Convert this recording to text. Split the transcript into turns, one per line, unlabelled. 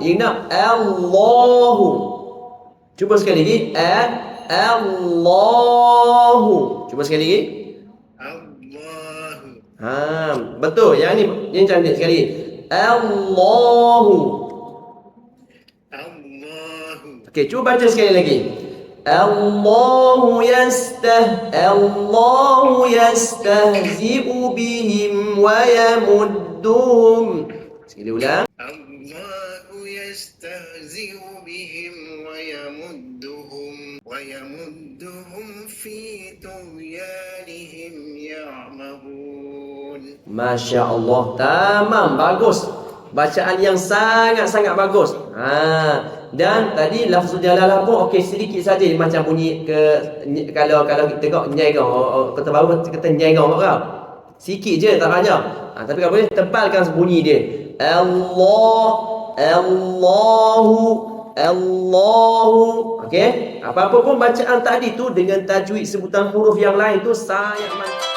Ingat Allahu. Cuba sekali lagi. A Allahu. Cuba sekali lagi.
Allahu
Ha, betul. Yang ni yang cantik sekali. Allahu.
Allahu
Okey, cuba baca sekali lagi. Allahu yastah Allahu yastahzi'u bihim wa yamudduhum. Sekali ulang.
Allahu bihim wa yamudduhum wa yamudduhum fi tughyanihim ya'mahun
Masya Allah. Tamam, bagus. Bacaan yang sangat-sangat bagus. Ha. Dan tadi lafzul jalalah pun okey sedikit saja macam bunyi ke kalau kalau kita tengok nyai kau oh, kata baru kata nyai kau kau. Sikit je tak banyak. Ha, tapi kalau boleh tebalkan bunyi dia. Allah Allahu Allahu. Okey? Apa-apa pun bacaan tadi tu dengan tajwid sebutan huruf yang lain tu mantap.